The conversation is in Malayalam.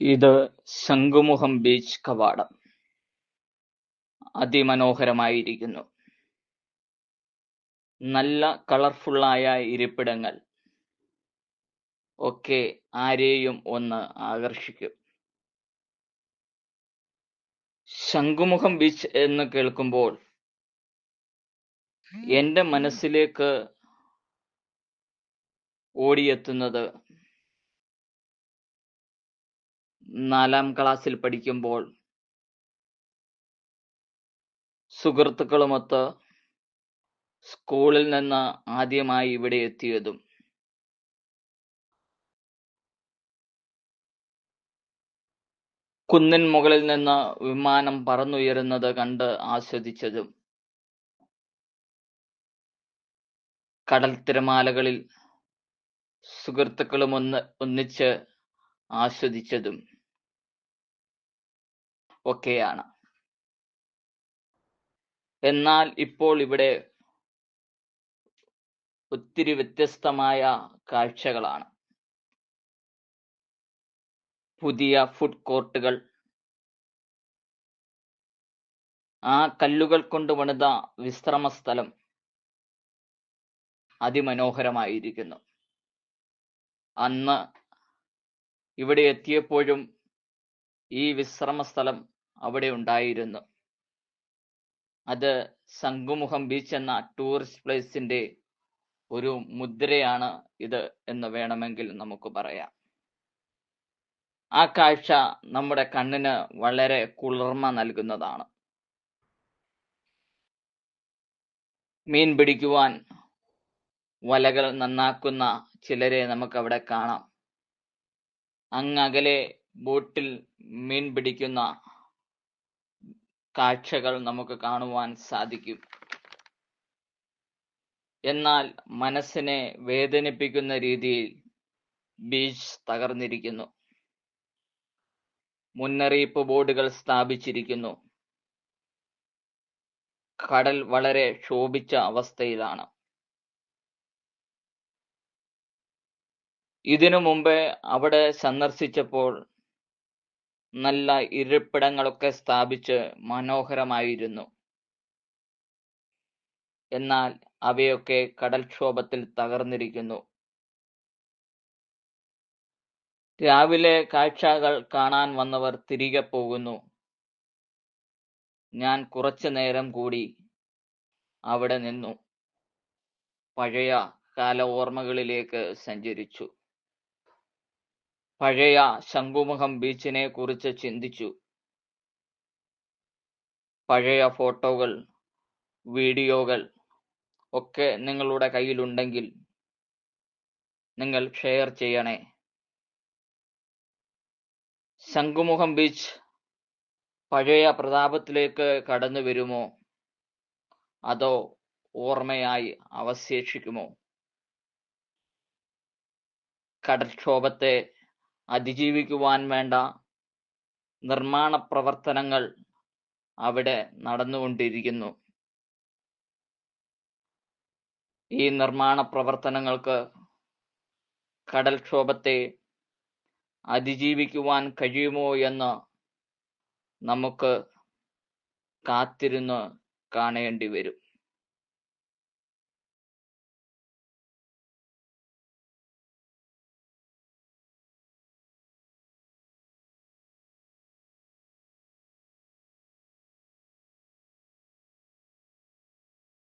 ഇത് ശംഖുമുഖം ബീച്ച് കവാടം. അതിമനോഹരമായിരിക്കുന്നു. നല്ല കളർഫുള്ളായ ഇരിപ്പിടങ്ങൾ ഒക്കെ ആരെയും ഒന്ന് ആകർഷിക്കും. ശംഖുമുഖം ബീച്ച് എന്ന് കേൾക്കുമ്പോൾ എന്റെ മനസ്സിലേക്ക് ഓടിയെത്തുന്നത് നാലാം ക്ലാസ്സിൽ പഠിക്കുമ്പോൾ സുഹൃത്തുക്കളുമൊത്ത് സ്കൂളിൽ നിന്ന് ആദ്യമായി ഇവിടെ എത്തിയതും കുന്നിൻ മുകളിൽ നിന്ന് വിമാനം പറന്നുയരുന്നത് കണ്ട് ആസ്വദിച്ചതും കടൽ തിരമാലകളിൽ സുഹൃത്തുക്കളും ഒന്ന് ഒന്നിച്ച് ആസ്വദിച്ചതും ഒക്കെയാണ്. എന്നാൽ ഇപ്പോൾ ഇവിടെ ഒത്തിരി വ്യത്യസ്തമായ കാഴ്ചകളാണ്. പുതിയ ഫുഡ് കോർട്ടുകൾ ആ കല്ലുകൾ കൊണ്ട് പണിത വിശ്രമ സ്ഥലം അതിമനോഹരമായിരിക്കുന്നു. അന്ന് ഇവിടെ എത്തിയപ്പോഴും ഈ വിശ്രമ സ്ഥലം അവിടെ ഉണ്ടായിരുന്നു. അത് ശംഖുമുഖം ബീച്ച് എന്ന ടൂറിസ്റ്റ് പ്ലേസിന്റെ ഒരു മുദ്രയാണ് ഇത് എന്ന് വേണമെങ്കിൽ നമുക്ക് പറയാം. ആ കാഴ്ച നമ്മുടെ കണ്ണിന് വളരെ കുളിർമ നൽകുന്നതാണ്. മീൻ പിടിക്കുവാൻ വലകൾ നന്നാക്കുന്ന ചിലരെ നമുക്ക് അവിടെ കാണാം. അങ്ങകലെ ബോട്ടിൽ മീൻ പിടിക്കുന്ന കാഴ്ചകൾ നമുക്ക് കാണുവാൻ സാധിക്കും. എന്നാൽ മനസ്സിനെ വേദനിപ്പിക്കുന്ന രീതിയിൽ ബീച്ച് തകർന്നിരിക്കുന്നു. മുന്നറിയിപ്പ് ബോർഡുകൾ സ്ഥാപിച്ചിരിക്കുന്നു. കടൽ വളരെ ക്ഷോഭിച്ച അവസ്ഥയിലാണ്. ഇതിനു മുമ്പേ അവിടെ സന്ദർശിച്ചപ്പോൾ നല്ല ഇരിപ്പിടങ്ങളൊക്കെ സ്ഥാപിച്ച് മനോഹരമായിരുന്നു. എന്നാൽ അവയൊക്കെ കടൽക്ഷോഭത്തിൽ തകർന്നിരിക്കുന്നു. രാവിലെ കാഴ്ചകൾ കാണാൻ വന്നവർ തിരികെ പോകുന്നു. ഞാൻ കുറച്ചു നേരം കൂടി അവിടെ നിന്നു. പഴയ കാല ഓർമ്മകളിലേക്ക് സഞ്ചരിച്ചു. പഴയ ശംഖുമുഖം ബീച്ചിനെ കുറിച്ച് ചിന്തിച്ചു. പഴയ ഫോട്ടോകൾ വീഡിയോകൾ ഒക്കെ നിങ്ങളുടെ കയ്യിലുണ്ടെങ്കിൽ നിങ്ങൾ ഷെയർ ചെയ്യണേ. ശംഖുമുഖം ബീച്ച് പഴയ പ്രതാപത്തിലേക്ക് കടന്നു വരുമോ? അതോ ഓർമ്മയായി അവശേഷിക്കുമോ? കടൽക്ഷോഭത്തെ അതിജീവിക്കുവാൻ വേണ്ട നിർമ്മാണ പ്രവർത്തനങ്ങൾ അവിടെ നടന്നുകൊണ്ടിരിക്കുന്നു. ഈ നിർമ്മാണ പ്രവർത്തനങ്ങൾക്ക് കടൽക്ഷോഭത്തെ അതിജീവിക്കുവാൻ കഴിയുമോ എന്ന് നമുക്ക് കാത്തിരുന്ന് കാണേണ്ടി വരും.